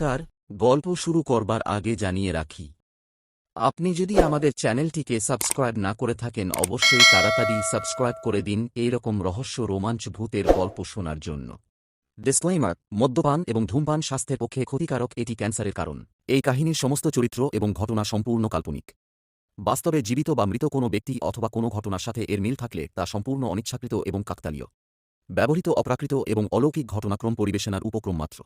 নমস্কার, গল্প শুরু করবার আগে জানিয়ে রাখি। আপনি যদি আমাদের চ্যানেলটিকে সাবস্ক্রাইব না করে থাকেন, অবশ্যই তাড়াতাড়ি সাবস্ক্রাইব করে দিন এই রকম রহস্য রোমাঞ্চ ভূতের গল্প শোনার জন্য। ডিসক্লেইমার, মদ্যপান এবং ধূমপান স্বাস্থ্যের পক্ষে ক্ষতিকারক, এটি ক্যান্সারের কারণ। এই কাহিনীর সমস্ত চরিত্র এবং ঘটনা সম্পূর্ণ কাল্পনিক। বাস্তবে জীবিত বা মৃত কোনো ব্যক্তি অথবা কোনো ঘটনার সাথে এর মিল থাকলে তা সম্পূর্ণ অনিচ্ছাকৃত এবং কাকতালীয়। ব্যবহৃত অপ্রাকৃত এবং অলৌকিক ঘটনাক্রম পরিবেশনার উপক্রম মাত্র।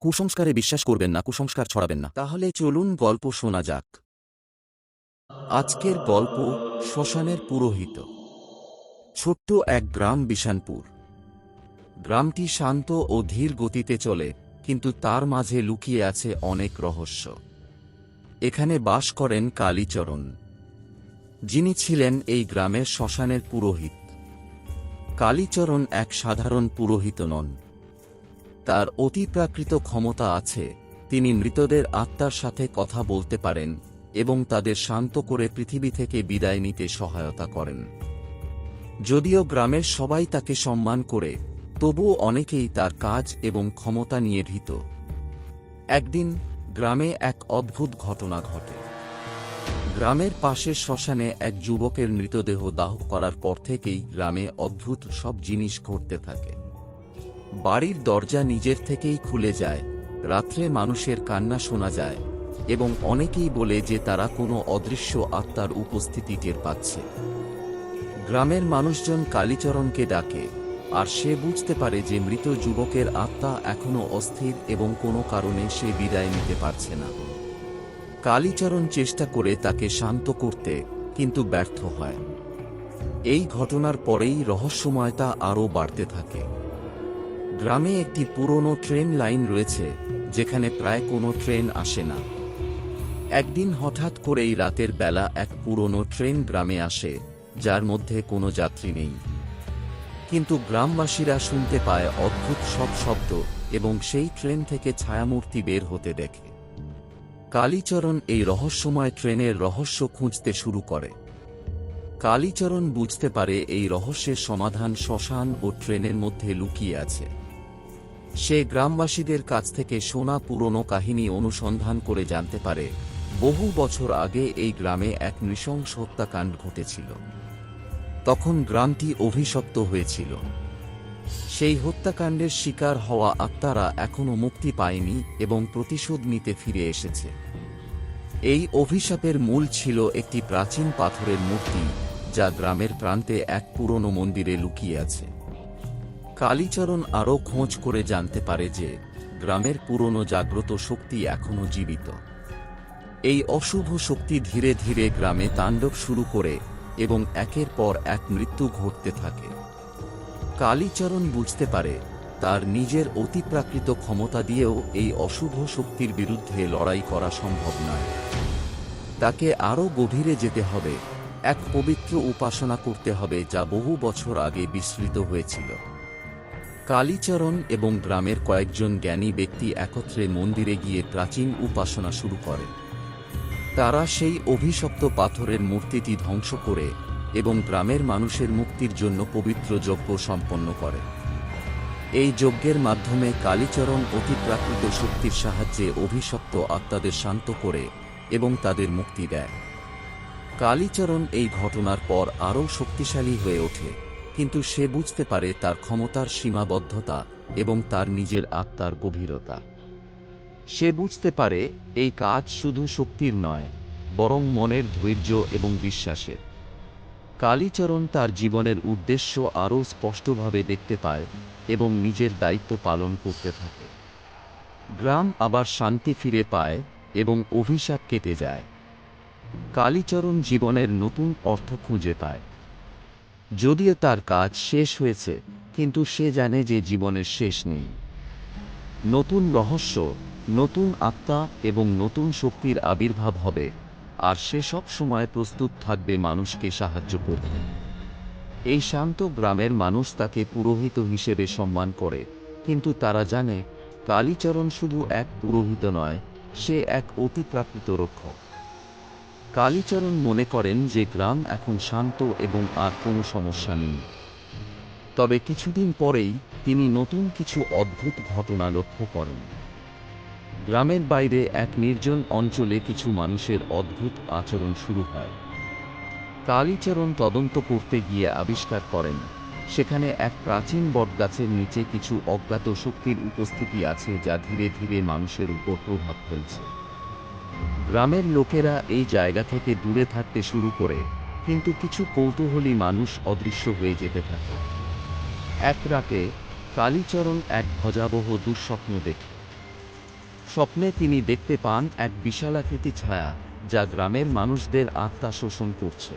কুসংস্কারে বিশ্বাস করবেন না, কুসংস্কার ছড়াবেন না। তাহলে চলুন গল্প শোনা যাক। আজকের গল্প শ্মশানের পুরোহিত। ছোট্ট এক গ্রাম বিশানপুর। গ্রামটি শান্ত ও ধীর গতিতে চলে, কিন্তু তার মাঝে লুকিয়ে আছে অনেক রহস্য। এখানে বাস করেন কালীচরণ। যিনি ছিলেন এই গ্রামের শ্মশানের পুরোহিত। কালীচরণ এক সাধারণ পুরোহিত নন। তার অতিপ্রাকৃত ক্ষমতা আছে, তিনি মৃতদের আত্মার সাথে কথা বলতে পারেন এবং তাদের শান্ত করে পৃথিবী থেকে বিদায় নিতে সহায়তা করেন। যদিও গ্রামের সবাই তাকে সম্মান করে, তবুও অনেকেই তার কাজ এবং ক্ষমতা নিয়ে ভীত। একদিন গ্রামে এক অদ্ভুত ঘটনা ঘটে। গ্রামের পাশের শ্মশানে এক যুবকের মৃতদেহ দাহ করার পর থেকেই গ্রামে অদ্ভুত সব জিনিস ঘটতে থাকে। বাড়ির দরজা নিজের থেকেই খুলে যায়, রাত্রে মানুষের কান্না শোনা যায়, এবং অনেকেই বলে যে তারা কোনো অদৃশ্য আত্মার উপস্থিতি টের পাচ্ছে। গ্রামের মানুষজন কালীচরণকে ডাকে, আর সে বুঝতে পারে যে মৃত যুবকের আত্মা এখনও অস্থির এবং কোনো কারণে সে বিদায় নিতে পারছে না। কালীচরণ চেষ্টা করে তাকে শান্ত করতে, কিন্তু ব্যর্থ হয়। এই ঘটনার পরেই রহস্যময়তা আরও বাড়তে থাকে। গ্রামে একটি পুরনো ট্রেন লাইন রয়েছে, যেখানে প্রায় কোনো ট্রেন আসে না। একদিন হঠাৎ করেই রাতের বেলা এক পুরনো ট্রেন গ্রামে আসে, যার মধ্যে কোনো যাত্রী নেই। কিন্তু গ্রামবাসীরা শুনতে পায় অদ্ভুত সব শব্দ এবং সেই ট্রেন থেকে ছায়ামূর্তি বের হতে দেখে। কালীচরণ এই রহস্যময় ট্রেনের রহস্য খুঁজতে শুরু করে। কালীচরণ বুঝতে পারে এই রহস্যের সমাধান শ্মশান ও ট্রেনের মধ্যে লুকিয়ে আছে। সে গ্রামবাসীদের কাছ থেকে শোনা পুরনো কাহিনী অনুসন্ধান করে জানতে পারে, বহু বছর আগে এই গ্রামে এক নৃশংস হত্যাকাণ্ড ঘটেছিল। তখন গ্রামটি অভিশপ্ত হয়েছিল। সেই হত্যাকাণ্ডের শিকার হওয়া আত্মারা এখনও মুক্তি পায়নি এবং প্রতিশোধ নিতে ফিরে এসেছে। এই অভিশাপের মূল ছিল একটি প্রাচীন পাথরের মূর্তি, যা গ্রামের প্রান্তে এক পুরনো মন্দিরে লুকিয়ে আছে। কালীচরণ আরও খোঁজ করে জানতে পারে যে গ্রামের পুরনো জাগ্রত শক্তি এখনও জীবিত। এই অশুভ শক্তি ধীরে ধীরে গ্রামে তাণ্ডব শুরু করে এবং একের পর এক মৃত্যু ঘটতে থাকে। কালীচরণ বুঝতে পারে তার নিজের অতিপ্রাকৃত ক্ষমতা দিয়েও এই অশুভ শক্তির বিরুদ্ধে লড়াই করা সম্ভব নয়। তাকে আরও গভীরে যেতে হবে, এক পবিত্র উপাসনা করতে হবে যা বহু বছর আগে বিস্মৃত হয়েছিল। কালীচরণ এবং গ্রামের কয়েকজন জ্ঞানী ব্যক্তি একত্রে মন্দিরে গিয়ে প্রাচীন উপাসনা শুরু করে তারা সেই অভিশপ্ত পাথরের মূর্তিটি ধ্বংস করে এবং গ্রামের মানুষের মুক্তির জন্য পবিত্র যজ্ঞ সম্পন্ন করে। এই যজ্ঞের মাধ্যমে কালীচরণ অতিপ্রাকৃত শক্তির সাহায্যে অভিশপ্ত আত্মাদের শান্ত করে এবং তাদের মুক্তি দেয়। কালীচরণ এই ঘটনার পর আরও শক্তিশালী হয়ে ওঠে। কিন্তু সে বুঝতে পারে তার ক্ষমতার সীমাবদ্ধতা এবং তার নিজের আত্মার গভীরতা। সে বুঝতে পারে এই কাজ শুধু শক্তির নয়, বরং মনের ধৈর্য এবং বিশ্বাসের। কালীচরণ তার জীবনের উদ্দেশ্য আরও স্পষ্টভাবে দেখতে পায় এবং নিজের দায়িত্ব পালন করতে থাকে। গ্রাম আবার শান্তি ফিরে পায় এবং অভিশাপ কেটে যায়। কালীচরণ জীবনের নতুন অর্থ খুঁজে পায়। যদিও তার কাজ শেষ হয়েছে, কিন্তু সে জানে যে জীবনের শেষ নেই। নতুন রহস্য, নতুন আত্মা এবং নতুন শক্তির আবির্ভাব হবে, আর সে সব সময় প্রস্তুত থাকবে মানুষকে সাহায্য করতে। এই শান্ত গ্রামের মানুষ তাকে পুরোহিত হিসেবে সম্মান করে, কিন্তু তারা জানে, কালীচরণ শুধু এক পুরোহিত নয়, সে এক অতিপ্রাকৃত রক্ষক। কালীচরণ মনে করেন যে গ্রাম এখন শান্ত এবং আর কোনো সমস্যা নেই। তবে কিছুদিন পরেই তিনি নতুন কিছু অদ্ভুত ঘটনা লক্ষ্য করেন। গ্রামের বাইরে এক নির্জন অঞ্চলে কিছু মানুষের অদ্ভুত আচরণ শুরু হয়। কালীচরণ তদন্ত করতে গিয়ে আবিষ্কার করেন, সেখানে এক প্রাচীন বটগাছের নিচে কিছু অজ্ঞাত শক্তির উপস্থিতি আছে যা ধীরে ধীরে মানুষের উপর প্রভাব ফেলছে। গ্রামের লোকেরা এই জায়গা থেকে দূরে থাকতে শুরু করে, কিন্তু কিছু কৌতূহলী মানুষ অদৃশ্য হয়ে যেতে থাকে। এক রাতে কালীচরণ এক ভজাবহ দুঃস্বপ্ন দেখে। স্বপ্নে তিনি দেখতে পান এক বিশালাকৃতি ছায়া যা গ্রামের মানুষদের আত্মা শোষণ করছে।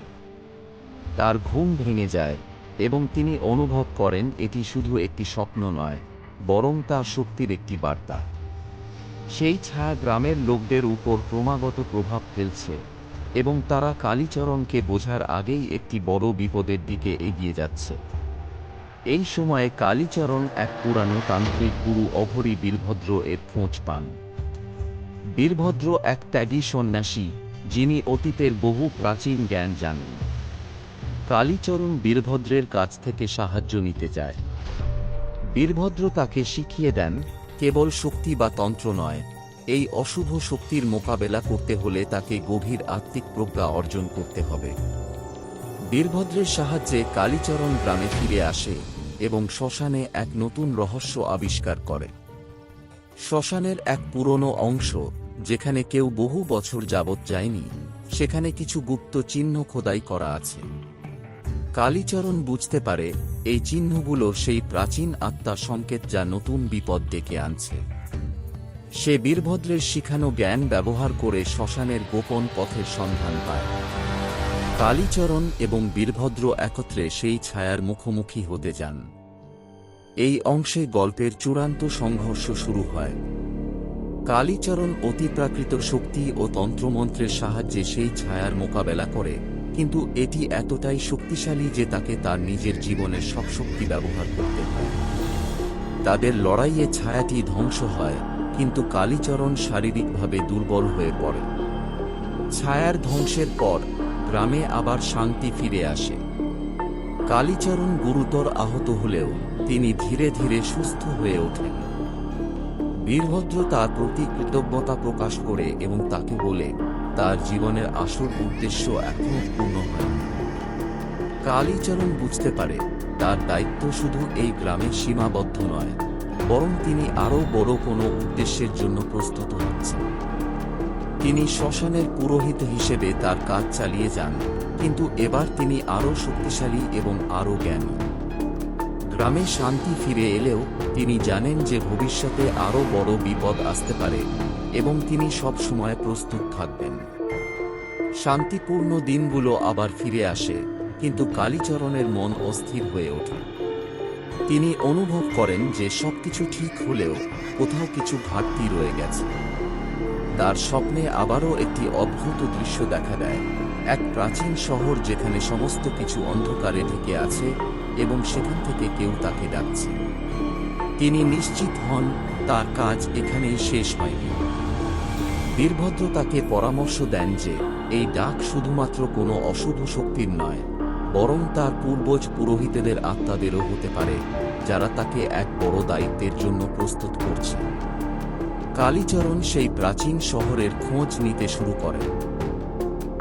তার ঘুম ভেঙে যায় এবং তিনি অনুভব করেন এটি শুধু একটি স্বপ্ন নয়, বরং তার শক্তির একটি বার্তা। সেই ছায়া গ্রামের লোকদের উপর ক্রমাগত প্রভাব ফেলছে এবং তারা কালীচরণকে বোঝার আগেই একটি বড় বিপদের দিকে এগিয়ে যাচ্ছে। এই সময়ে কালীচরণ এক পুরানো তান্ত্রিক গুরু অঘরী বীরভদ্র এর খোঁজ পান। বীরভদ্র এক ত্যাগী সন্ন্যাসী, যিনি অতীতের বহু প্রাচীন জ্ঞান জানেন। কালীচরণ বীরভদ্রের কাছ থেকে সাহায্য নিতে চায়। বীরভদ্র তাকে শিখিয়ে দেন কেবল শক্তি বা তন্ত্র নয়, এই অশুভ শক্তির মোকাবেলা করতে হলে তাকে গভীর আত্মিক প্রজ্ঞা অর্জন করতে হবে। বীরভদ্রের সাহায্যে কালীচরণ গ্রামে ফিরে আসে এবং শ্মশানে এক নতুন রহস্য আবিষ্কার করে। শ্মশানের এক পুরনো অংশ, যেখানে কেউ বহু বছর যাবৎ যায়নি, সেখানে কিছু গুপ্ত চিহ্ন খোদাই করা আছে। কালীচরণ বুঝতে পারে, এই চিহ্নগুলো সেই প্রাচীন আত্মা সংকেত যা নতুন বিপদ ডেকে আনছে। সে বীরভদ্রের শিখানো জ্ঞান ব্যবহার করে শ্মশানের গোপন পথের সন্ধান পায়। কালীচরণ এবং বীরভদ্র একত্রে সেই ছায়ার মুখোমুখি হতে যান। এই অংশে গল্পের চূড়ান্ত সংঘর্ষ শুরু হয়। কালীচরণ অতিপ্রাকৃত শক্তি ও তন্ত্রমন্ত্রের সাহায্যে সেই ছায়ার মোকাবেলা করে। কিন্তু এটি এতটাই শক্তিশালী যে তাকে তার নিজের জীবনের সব শক্তি ব্যবহার করতে হয়। তাদের লড়াইয়ে ছায়াটি ধ্বংস হয়, কিন্তু কালীচরণ শারীরিকভাবে দুর্বল হয়ে পড়ে। ছায়ার ধ্বংসের পর গ্রামে আবার শান্তি ফিরে আসে। কালীচরণ গুরুতর আহত হলেও তিনি ধীরে ধীরে সুস্থ হয়ে ওঠেন। বীরভদ্র তার প্রতি কৃতজ্ঞতা প্রকাশ করে এবং তাকে বলে তার জীবনের আসল উদ্দেশ্য এখনও পূর্ণ হয়নি কালীচরণ বুঝতে পারে তার দায়িত্ব শুধু এই গ্রামে সীমাবদ্ধ নয়, বরং তিনি আরও বড় কোনো উদ্দেশ্যের জন্য প্রস্তুত হচ্ছেন। তিনি শ্মশানের পুরোহিত হিসেবে তার কাজ চালিয়ে যান, কিন্তু এবার তিনি আরও শক্তিশালী এবং আরও জ্ঞানী। গ্রামে শান্তি ফিরে এলেও তিনি জানেন যে ভবিষ্যতে আরও বড় বিপদ আসতে পারে এবং তিনি সব সময় প্রস্তুত থাকবেন। শান্তিপূর্ণ দিনগুলো আবার ফিরে আসে, কিন্তু কালীচরণের মন অস্থির হয়ে ওঠে। তিনি অনুভব করেন যে সবকিছু ঠিক হলেও কোথাও কিছু ঘাটতি রয়ে গেছে। তার স্বপ্নে আবারও একটি অদ্ভুত দৃশ্য দেখা দেয়। এক প্রাচীন শহর যেখানে সমস্ত কিছু অন্ধকারে ঢেকে আছে এবং সেখান থেকে কেউ তাকে ডাকছে। তিনি নিশ্চিত হন, তার কাজ এখানেই শেষ হয়নি। বীরভদ্র তাকে পরামর্শ দেন যে, এই ডাক শুধুমাত্র কোনো অশুভ শক্তির নয়, বরং তার পূর্বজ পুরোহিতেদের আত্মাদেরও হতে পারে, যারা তাকে এক বড় দায়িত্বের জন্য প্রস্তুত করছে। কালীচরণ সেই প্রাচীন শহরের খোঁজ নিতে শুরু করেন।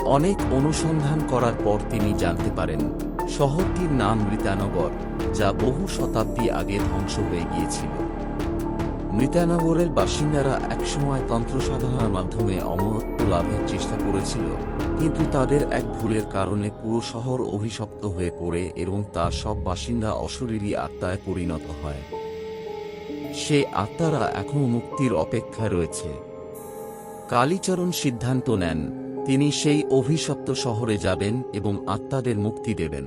অনেক অনুসন্ধান করার পর তিনি জানতে পারেন, শহরটির নাম মৃতানগর, যা বহু শতাব্দী আগে ধ্বংস হয়ে গিয়েছিল। মৃতানগরের বাসিন্দারা একসময় তন্ত্র সাধনার মাধ্যমে অমরত্ব লাভের চেষ্টা করেছিল, কিন্তু তাদের এক ভুলের কারণে পুরো শহর অভিশপ্ত হয়ে পড়ে এবং তার সব বাসিন্দা অশরীরী আত্মায় পরিণত হয়। সে আত্মারা এখনও মুক্তির অপেক্ষায় রয়েছে। কালীচরণ সিদ্ধান্ত নেন, তিনি সেই অভিশপ্ত শহরে যাবেন এবং আত্মাদের মুক্তি দেবেন।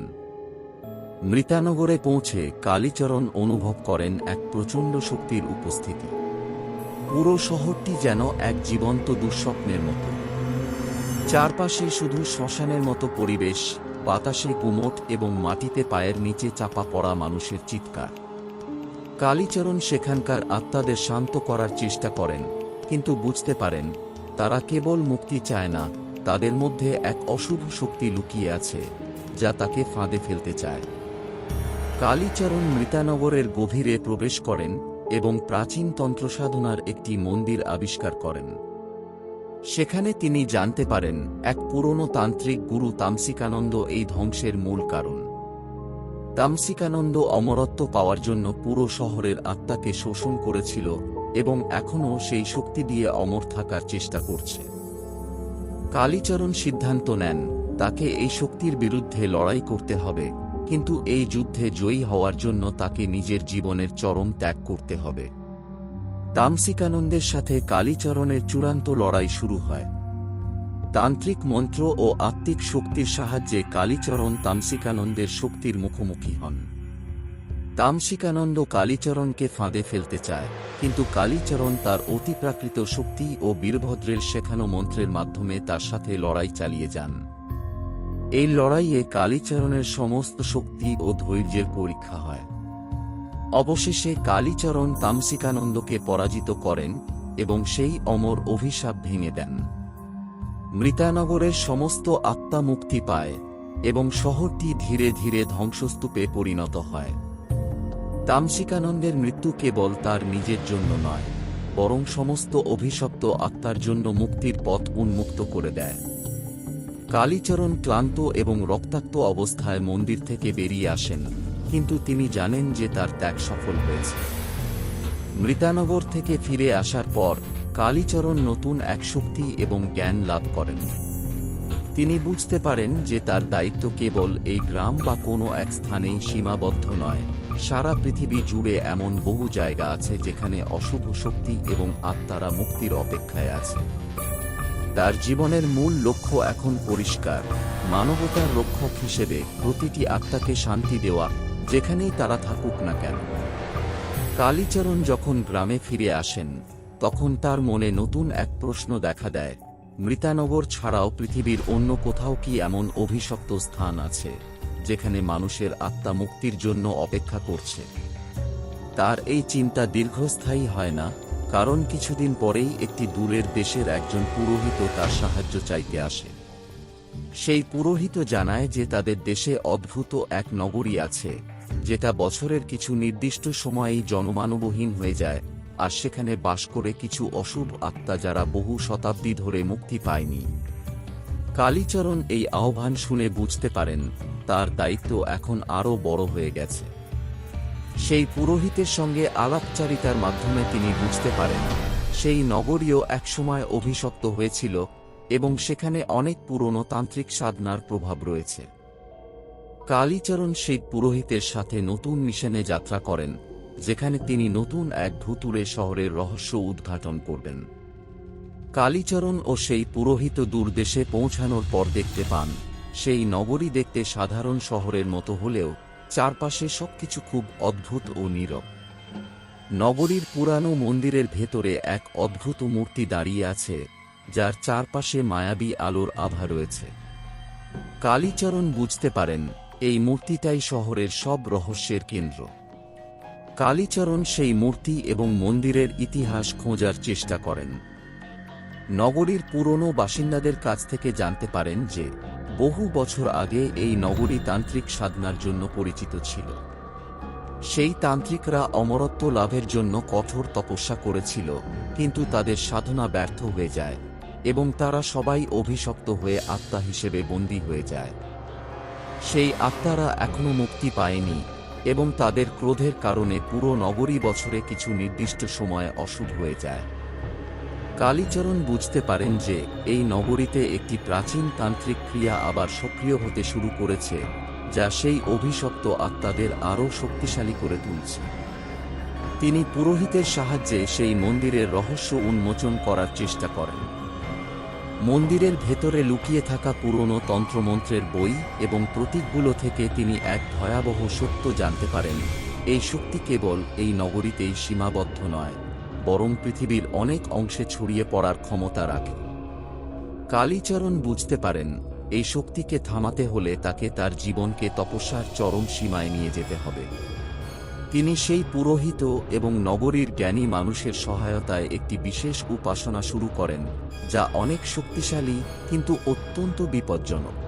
মৃতানগরে পৌঁছে কালীচরণ অনুভব করেন এক প্রচণ্ড শক্তির উপস্থিতি। পুরো শহরটি যেন এক জীবন্ত দুঃস্বপ্নের মতো। চারপাশে শুধু শ্মশানের মতো পরিবেশ, বাতাসে গুমট এবং মাটিতে পায়ের নিচে চাপা পড়া মানুষের চিৎকার। কালীচরণ সেখানকার আত্মাদের শান্ত করার চেষ্টা করেন, কিন্তু বুঝতে পারেন, তারা কেবল মুক্তি চায় না, তাদের মধ্যে এক অশুভ শক্তি লুকিয়ে আছে, যা তাকে ফাঁদে ফেলতে চায়। কালীচরণ মৃতানগরের গভীরে প্রবেশ করেন এবং প্রাচীন তন্ত্রসাধনার একটি মন্দির আবিষ্কার করেন। সেখানে তিনি জানতে পারেন, এক পুরনো তান্ত্রিক গুরু তামসিকানন্দ এই ধ্বংসের মূল কারণ। তামসিকানন্দ অমরত্ব পাওয়ার জন্য পুরো শহরের আত্মাকে শোষণ করেছিল এবং এখনও সেই শক্তি দিয়ে অমর থাকার চেষ্টা করছে। কালীচরণ সিদ্ধান্ত নেন, তাকে এই শক্তির বিরুদ্ধে লড়াই করতে হবে কিন্তু এই যুদ্ধে জয়ী হওয়ার জন্য তাকে নিজের জীবনের চরম ত্যাগ করতে হবে। তামসিকানন্দের সাথে কালীচরণের চূড়ান্ত লড়াই শুরু হয়। তান্ত্রিক মন্ত্র ও আত্মিক শক্তির সাহায্যে কালীচরণ তামসিকানন্দের শক্তির মুখোমুখি হন। তামসিকানন্দ কালীচরণকে ফাঁদে ফেলতে চায়, কিন্তু কালীচরণ তার অতিপ্রাকৃত শক্তি ও বীরভদ্রের শেখানো মন্ত্রের মাধ্যমে তার সাথে লড়াই চালিয়ে যান। এই লড়াইয়ে কালীচরণের সমস্ত শক্তি ও ধৈর্যের পরীক্ষা হয়। অবশেষে কালীচরণ তামসিকানন্দকে পরাজিত করেন এবং সেই অমর অভিশাপ ভেঙে দেন। মৃতানগরের সমস্ত আত্মা মুক্তি পায় এবং শহরটি ধীরে ধীরে ধ্বংসস্তূপে পরিণত হয়। তামসিকানন্দের মৃত্যু কেবল তার নিজের জন্য নয়, বরং সমস্ত অভিশপ্ত আত্মার জন্য মুক্তির পথ উন্মুক্ত করে দেয়। কালীচরণ ক্লান্ত এবং রক্তাক্ত অবস্থায় মন্দির থেকে বেরিয়ে আসেন, কিন্তু তিনি জানেন যে তার ত্যাগ সফল হয়েছে। মৃতানগর থেকে ফিরে আসার পর কালীচরণ নতুন এক শক্তি এবং জ্ঞান লাভ করেন। তিনি বুঝতে পারেন যে তার দায়িত্ব কেবল এই গ্রাম বা কোনো এক স্থানেই সীমাবদ্ধ নয়। সারা পৃথিবী জুড়ে এমন বহু জায়গা আছে যেখানে অশুভ শক্তি এবং আত্মারা মুক্তির অপেক্ষায় আছে। তার জীবনের মূল লক্ষ্য এখন পরিষ্কার। মানবতার রক্ষক হিসেবে প্রতিটি আত্মাকে শান্তি দেওয়া, যেখানেই তারা থাকুক না কেন। কালীচরণ যখন গ্রামে ফিরে আসেন, তখন তার মনে নতুন এক প্রশ্ন দেখা দেয় মৃতানগর ছাড়াও পৃথিবীর অন্য কোথাও কি এমন অভিশপ্ত স্থান আছে, যেখানে মানুষের আত্মা মুক্তির জন্য অপেক্ষা করছে? তার এই চিন্তা দীর্ঘস্থায়ী হয় না? কারণ কিছুদিন পরেই একটি দূরের দেশের একজন পুরোহিত তার সাহায্য চাইতে আসে। সেই পুরোহিত জানায় যে তাদের দেশে অদ্ভুত এক নগরী আছে, যেটা বছরের কিছু নির্দিষ্ট সময়েই জনমানবহীন হয়ে যায়, আর সেখানে বাস করে কিছু অশুভ আত্মা যারা বহু শতাব্দী ধরে মুক্তি পায়নি। কালীচরণ এই আহ্বান শুনে বুঝতে পারেন, তার দায়িত্ব এখন আরও বড় হয়ে গেছে। সেই পুরোহিতের সঙ্গে আলাপচারিতার মাধ্যমে তিনি বুঝতে পারেন, সেই নগরীও একসময় অভিশপ্ত হয়েছিল এবং সেখানে অনেক পুরনো তান্ত্রিক সাধনার প্রভাব রয়েছে। কালীচরণ সেই পুরোহিতের সাথে নতুন মিশনে যাত্রা করেন, যেখানে তিনি নতুন এক ভুতুরে শহরের রহস্য উদ্ঘাটন করবেন। কালীচরণ ও সেই পুরোহিত দূরদেশে পৌঁছানোর পর দেখতে পান, সেই নগরী দেখতে সাধারণ শহরের মতো হলেও চারপাশে সবকিছু খুব অদ্ভুত ও নীরব। নগরীর পুরানো মন্দিরের ভেতরে এক অদ্ভুত মূর্তি দাঁড়িয়ে আছে, যার চারপাশে মায়াবী আলোর আভা রয়েছে। কালীচরণ বুঝতে পারেন, এই মূর্তিটাই শহরের সব রহস্যের কেন্দ্র। কালীচরণ সেই মূর্তি এবং মন্দিরের ইতিহাস খোঁজার চেষ্টা করেন। নগরীর পুরনো বাসিন্দাদের কাছ থেকে জানতে পারেন যে বহু বছর আগে এই নগরী তান্ত্রিক সাধনার জন্য পরিচিত ছিল। সেই তান্ত্রিকরা অমরত্ব লাভের জন্য কঠোর তপস্যা করেছিল, কিন্তু তাদের সাধনা ব্যর্থ হয়ে যায় এবং তারা সবাই অভিশপ্ত হয়ে আত্মা হিসেবে বন্দী হয়ে যায়। সেই আত্মারা এখনও মুক্তি পায়নি এবং তাদের ক্রোধের কারণে পুরো নগরী বছরে কিছু নির্দিষ্ট সময়ে অশুভ হয়ে যায়। কালীচরণ বুঝতে পারেন যে, এই নগরীতে একটি প্রাচীন তান্ত্রিক ক্রিয়া আবার সক্রিয় হতে শুরু করেছে, যা সেই অভিশপ্ত আত্মাদের আরও শক্তিশালী করে তুলছে। তিনি পুরোহিতের সাহায্যে সেই মন্দিরের রহস্য উন্মোচন করার চেষ্টা করেন। মন্দিরের ভেতরে লুকিয়ে থাকা পুরনো তন্ত্রমন্ত্রের বই এবং প্রতীকগুলো থেকে তিনি এক ভয়াবহ সত্য জানতে পারেন, এই শক্তি কেবল এই নগরীতেই সীমাবদ্ধ নয়। বরং পৃথিবীর অনেক অংশে ছড়িয়ে পড়ার ক্ষমতা রাখে। কালীচরণ বুঝতে পারেন, এই শক্তিকে থামাতে হলে তাকে তার জীবনকে তপস্যার চরম সীমায় নিয়ে যেতে হবে। তিনি সেই পুরোহিত এবং নগরীর জ্ঞানী মানুষের সহায়তায় একটি বিশেষ উপাসনা শুরু করেন, যা অনেক শক্তিশালী কিন্তু অত্যন্ত বিপজ্জনক।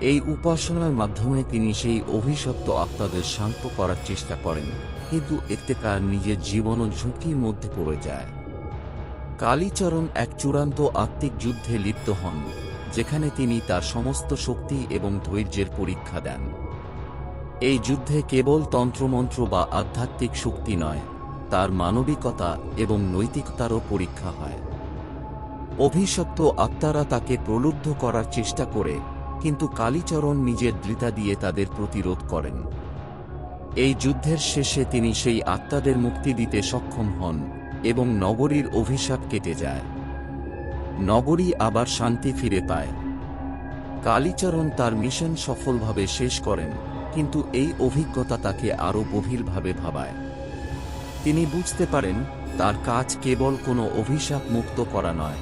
এই উপাসনার মাধ্যমে তিনি সেই অভিশপ্ত আত্মাদের শান্ত করার চেষ্টা করেন, কিন্তু এতে তার নিজের জীবনও ঝুঁকির মধ্যে পড়ে যায়। কালীচরণ এক চূড়ান্ত আত্মিক যুদ্ধে লিপ্ত হন, যেখানে তিনি তার সমস্ত শক্তি এবং ধৈর্যের পরীক্ষা দেন। এই যুদ্ধে কেবল তন্ত্রমন্ত্র বা আধ্যাত্মিক শক্তি নয়, তার মানবিকতা এবং নৈতিকতারও পরীক্ষা হয়। অভিশপ্ত আত্মারা তাকে প্রলুব্ধ করার চেষ্টা করে কিন্তু কালীচরণ নিজের দৃতা দিয়ে তাদের প্রতিরোধ করেন। এই যুদ্ধের শেষে তিনি সেই আত্মাদের মুক্তি দিতে সক্ষম হন এবং নগরীর অভিশাপ কেটে যায়। নগরী আবার শান্তি ফিরে পায়। কালীচরণ তার মিশন সফলভাবে শেষ করেন, কিন্তু এই অভিজ্ঞতা তাকে আরও গভীরভাবে ভাবায়। তিনি বুঝতে পারেন, তার কাজ কেবল কোনো অভিশাপ মুক্ত করা নয়।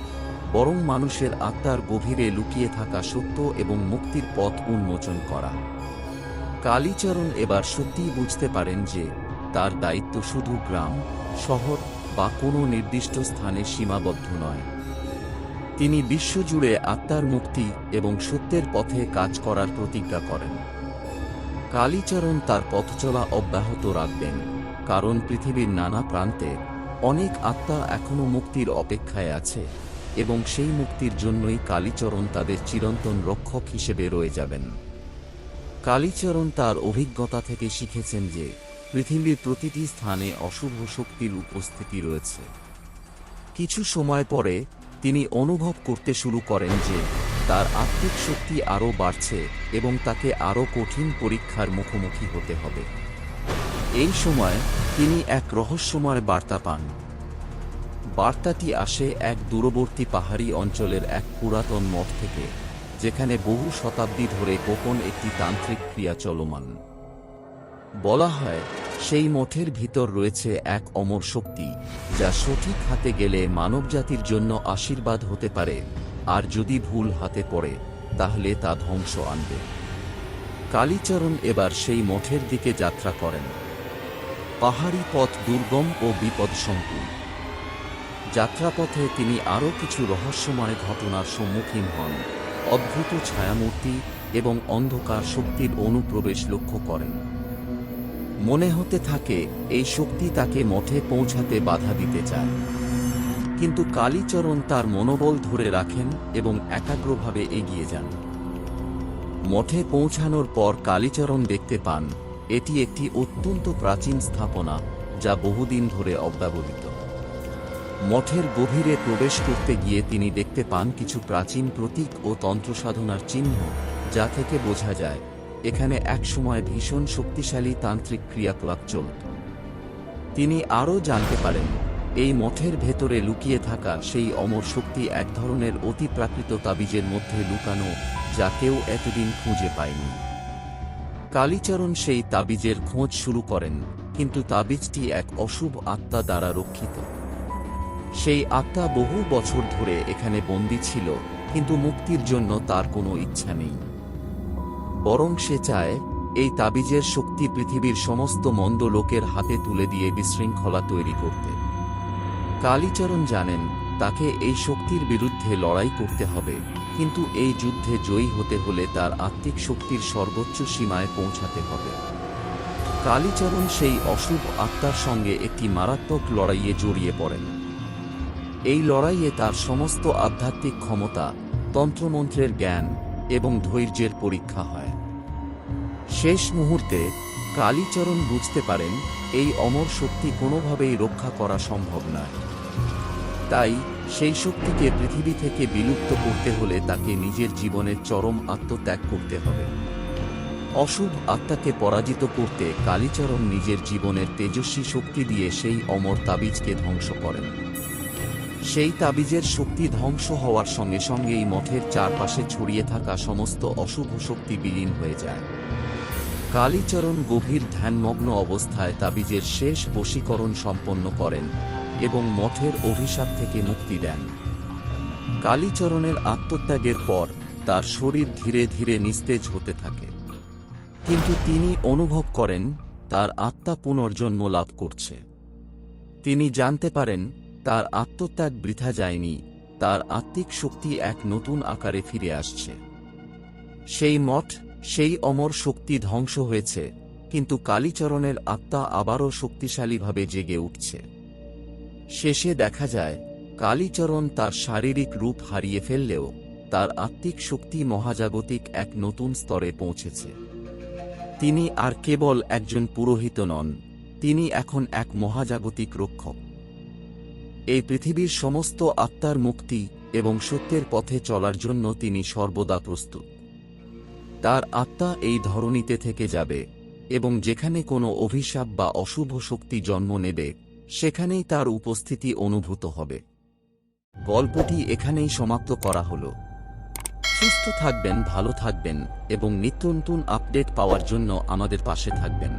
বরং মানুষের আত্মার গভীরে লুকিয়ে থাকা সত্য এবং মুক্তির পথ উন্মোচন করা। কালীচরণ এবার সত্যিই বুঝতে পারেন যে, তার দায়িত্ব শুধু গ্রাম, শহর বা কোনো নির্দিষ্ট স্থানে সীমাবদ্ধ নয়। তিনি বিশ্বজুড়ে আত্মার মুক্তি এবং সত্যের পথে কাজ করার প্রতিজ্ঞা করেন। কালীচরণ তার পথচলা অব্যাহত রাখবেন, কারণ পৃথিবীর নানা প্রান্তে অনেক আত্মা এখনও মুক্তির অপেক্ষায় আছে। এবং সেই মুক্তির জন্যই কালীচরণ তাদের চিরন্তন রক্ষক হিসেবে রয়ে যাবেন। কালীচরণ তার অভিজ্ঞতা থেকে শিখেছেন যে পৃথিবীর প্রতিটি স্থানে অশুভ শক্তির উপস্থিতি রয়েছে। কিছু সময় পরে তিনি অনুভব করতে শুরু করেন যে তার আত্মিক শক্তি আরও বাড়ছে এবং তাকে আরও কঠিন পরীক্ষার মুখোমুখি হতে হবে। এই সময় তিনি এক রহস্যময় বার্তা পান। বার্তাটি আসে এক দূরবর্তী পাহাড়ি অঞ্চলের এক পুরাতন মঠ থেকে, যেখানে বহু শতাব্দী ধরে গোপন একটি তান্ত্রিক ক্রিয়া চলমান। বলা হয়, সেই মঠের ভিতর রয়েছে এক অমর শক্তি, যা সঠিক হাতে গেলে মানবজাতির জন্য আশীর্বাদ হতে পারে, আর যদি ভুল হাতে পড়ে, তাহলে তা ধ্বংস আনবে। কালীচরণ এবার সেই মঠের দিকে যাত্রা করেন। পাহাড়ি পথ দুর্গম ও বিপদসংকুল। যাত্রাপথে তিনি আরও কিছু রহস্যময় ঘটনার সম্মুখীন হন। অদ্ভুত ছায়ামূর্তি এবং অন্ধকার শক্তির অনুপ্রবেশ লক্ষ্য করেন। মনে হতে থাকে, এই শক্তি তাকে মঠে পৌঁছাতে বাধা দিতে চায়। কিন্তু কালীচরণ তার মনোবল ধরে রাখেন এবং একাগ্রভাবে এগিয়ে যান। মঠে পৌঁছানোর পর কালীচরণ দেখতে পান, এটি একটি অত্যন্ত প্রাচীন স্থাপনা যা বহুদিন ধরে অব্যবহৃত। মঠের গভীরে প্রবেশ করতে গিয়ে তিনি দেখতে পান কিছু প্রাচীন প্রতীক ও তন্ত্রসাধনার চিহ্ন, যা থেকে বোঝা যায়, এখানে একসময় ভীষণ শক্তিশালী তান্ত্রিক ক্রিয়াকলাপ চলত। তিনি আরও জানতে পারেন, এই মঠের ভেতরে লুকিয়ে থাকা সেই অমর শক্তি এক ধরনের অতিপ্রাকৃত তাবিজের মধ্যে লুকানো, যা কেউ এতদিন খুঁজে পায়নি। কালীচরণ সেই তাবিজের খোঁজ শুরু করেন, কিন্তু তাবিজটি এক অশুভ আত্মা দ্বারা রক্ষিত। সেই আত্মা বহু বছর ধরে এখানে বন্দী ছিল, কিন্তু মুক্তির জন্য তার কোনো ইচ্ছা নেই। বরং সে চায়, এই তাবিজের শক্তি পৃথিবীর সমস্ত মন্দ লোকের হাতে তুলে দিয়ে বিশৃঙ্খলা তৈরি করতে। কালীচরণ জানেন, তাকে এই শক্তির বিরুদ্ধে লড়াই করতে হবে, কিন্তু এই যুদ্ধে জয়ী হতে হলে তার আত্মিক শক্তির সর্বোচ্চ সীমায় পৌঁছাতে হবে। কালীচরণ সেই অশুভ আত্মার সঙ্গে একটি মারাত্মক লড়াইয়ে জড়িয়ে পড়েন। এই লড়াইয়ে তার সমস্ত আধ্যাত্মিক ক্ষমতা তন্ত্রমন্ত্রের জ্ঞান এবং ধৈর্যের পরীক্ষা হয়। শেষ মুহূর্তে কালীচরণ বুঝতে পারেন এই অমর শক্তি কোনোভাবেই রক্ষা করা সম্ভব নয়। তাই সেই শক্তিকে পৃথিবী থেকে বিলুপ্ত করতে হলে তাকে নিজের জীবনের চরম আত্মত্যাগ করতে হবে। অশুভ আত্মাকে পরাজিত করতে কালীচরণ নিজের জীবনের তেজস্বী শক্তি দিয়ে সেই অমর তাবিজকে ধ্বংস করেন। সেই তাবিজের শক্তি ধ্বংস হওয়ার সঙ্গে সঙ্গেই মঠের চারপাশে ছড়িয়ে থাকা সমস্ত অশুভ শক্তি বিলীন হয়ে যায়। কালীচরণ গভীর ধ্যানমগ্ন অবস্থায় তাবিজের শেষ বশীকরণ সম্পন্ন করেন এবং মঠের অভিশাপ থেকে মুক্তি দেন। কালীচরণের আত্মত্যাগের পর তার শরীর ধীরে ধীরে নিস্তেজ হতে থাকে। কিন্তু তিনি অনুভব করেন, তার আত্মা পুনর্জন্ম লাভ করছে। তিনি জানতে পারেন তার আত্মত্যাগ বৃথা যায়নি, তার আত্মিক শক্তি এক নতুন আকারে ফিরে আসছে। সেই মঠ, সেই অমর শক্তি ধ্বংস হয়েছে, কিন্তু কালীচরণের আত্মা আবারও শক্তিশালীভাবে জেগে উঠছে। শেষে দেখা যায়, কালীচরণ তার শারীরিক রূপ হারিয়ে ফেললেও তার আত্মিক শক্তি মহাজাগতিক এক নতুন স্তরে পৌঁছেছে। তিনি আর কেবল একজন পুরোহিত নন, তিনি এখন এক মহাজাগতিক রক্ষক। এই পৃথিবীর সমস্ত আত্মার মুক্তি এবং সত্যের পথে চলার জন্য তিনি সর্বদা প্রস্তুত। তার আত্মা এই ধরনীতে থেকে যাবে এবং যেখানে কোনো অভিশাপ বা অশুভ শক্তি জন্ম নেবে, সেখানেই তার উপস্থিতি অনুভূত হবে। গল্পটি এখানেই সমাপ্ত করা হল। সুস্থ থাকবেন, ভালো থাকবেন এবং নিত্য নতুন আপডেট পাওয়ার জন্য আমাদের পাশে থাকবেন।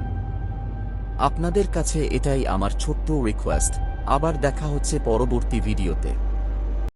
আপনাদের কাছে এটাই আমার ছোট্ট রিকোয়েস্ট আবার দেখা হচ্ছে পরবর্তী ভিডিওতে।